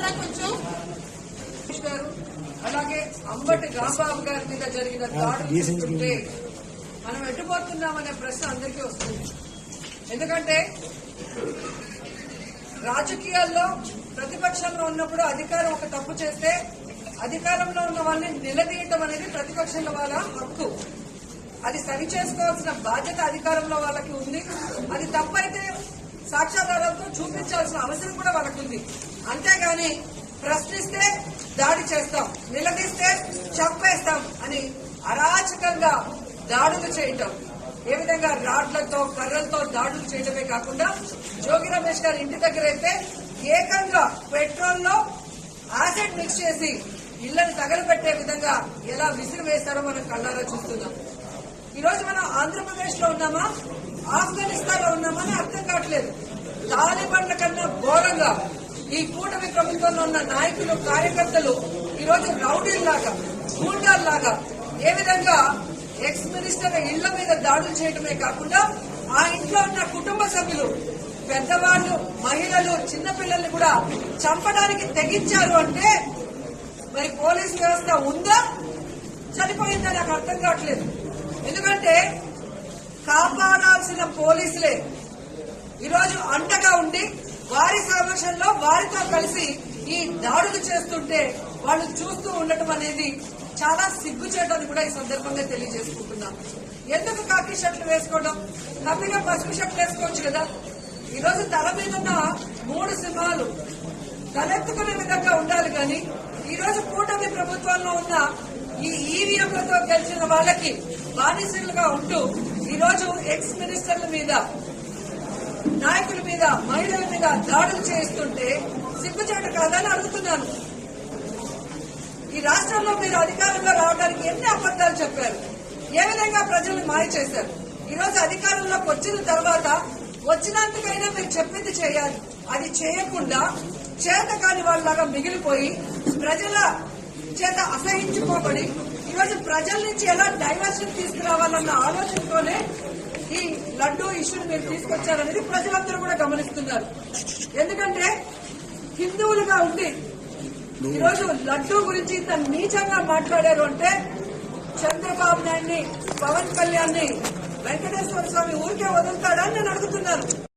కొంచెం. గారు అలాగే అంబటి రాంబాబు గారి మీద జరిగిన దాడులు చూస్తుంటే మనం ఎట్టుపోతున్నామనే ప్రశ్న అందరికీ వస్తుంది. ఎందుకంటే రాజకీయాల్లో ప్రతిపక్షంలో ఉన్నప్పుడు అధికారం ఒక తప్పు చేస్తే అధికారంలో ఉన్న వాళ్ళని నిలదీయటం అనేది ప్రతిపక్షంలో వాళ్ళ హక్కు. అది సరి చేసుకోవాల్సిన బాధ్యత అధికారంలో వాళ్ళకి ఉంది. అది తప్పైతే సాక్ష్యాధారాలతో చూపించాల్సిన అవసరం కూడా వాళ్ళకి ఉంది ప్రశ్నిస్తే దాడి చేస్తాం నిలదీస్తే చంపేస్తాం అని అరాచకంగా దాడులు చేయటం. ఏ విధంగా రాడ్లతో కర్రలతో దాడులు చేయడమే కాకుండా జోగి రమేష్ గారి ఇంటి దగ్గర అయితే ఏకంగా పెట్రోల్లో యాసిడ్ మిక్స్ చేసి ఇళ్ళను తగలబెట్టే విధంగా ఎలా విసిరి వేస్తారో మనం కళ్ళారా చూస్తున్నాం. ఈ రోజు మనం ఆంధ్రప్రదేశ్లో ఉన్నామా? ఆఫ్ఘనిస్తాన్లో ఉన్నామా అని అర్థం కావట్లేదు. తాలిబాన్ల కన్నా ఘోరంగా ఈ కూటమి ప్రభుత్వంలో ఉన్న నాయకులు కార్యకర్తలు ఈ రోజు రౌడీల్లాగా గూండాల్లాగా ఏ విధంగా ఎక్స్ మినిస్టర్ ఇళ్ళ మీద దాడులు చేయడమే కాకుండా ఆ ఇంట్లో ఉన్న కుటుంబ సభ్యులు పెద్దవాళ్ళు మహిళలు చిన్నపిల్లల్ని కూడా చంపడానికి తెగించారు అంటే మరి పోలీస్ వ్యవస్థ ఉందా? చనిపోయిందా? నాకు అర్థం కావట్లేదు. ఎందుకంటే కాపాడాల్సిన పోలీసులే ఈరోజు అండగా ఉండి వారి సమక్షంలో వారితో కలిసి ఈ దాడులు చేస్తుంటే వాళ్ళు చూస్తూ ఉండటం అనేది చాలా సిగ్గుచేటని కూడా ఈ సందర్భంగా తెలియజేసుకుంటున్నాం. ఎందుకు కాకి షర్ట్లు వేసుకోవడం? హ్యాపీగా పసుపు షర్ట్లు వేసుకోవచ్చు కదా? ఈరోజు తల మీద ఉన్న మూడు సింహాలు తలెత్తుకునే విధంగా ఉండాలి కానీ ఈరోజు కూటమి ప్రభుత్వంలో ఉన్న ఈ ఈవీఎంలతో గెలిచిన వాళ్ళకి బానిసలుగా ఉంటూ ఈరోజు ఎక్స్ మినిస్టర్ల మీద నాయకుల మీద మహిళల మీద దాడులు చేస్తుంటే సిగ్గుచేట కాదని అడుగుతున్నాను. ఈ రాష్ట్రంలో మీరు అధికారంలో రావడానికి ఎన్ని అబద్దాలు చెప్పారు? ఏ విధంగా ప్రజలు మాయ చేశారు? ఈ రోజు అధికారంలోకి వచ్చిన తర్వాత వచ్చినందుకైనా మీరు చెప్పింది చేయాలి. అది చేయకుండా చేత కాని వాళ్ళలాగా మిగిలిపోయి ప్రజల చేత అసహించుకోబడి ఈరోజు ప్రజల నుంచి ఎలా డైవర్షన్ తీసుకురావాలన్న ఆలోచనతోనే ఈ లడ్డూ ఇష్యూని మీరు తీసుకొచ్చారనేది ప్రజలందరూ కూడా గమనిస్తున్నారు. ఎందుకంటే హిందువులుగా ఉండి ఈరోజు లడ్డూ గురించి ఇంత నీచంగా మాట్లాడారు అంటే చంద్రబాబు నాయుడిని పవన్ కళ్యాణ్ని వెంకటేశ్వర స్వామి ఊరికే వదులుతాడా అని నేను అడుగుతున్నాను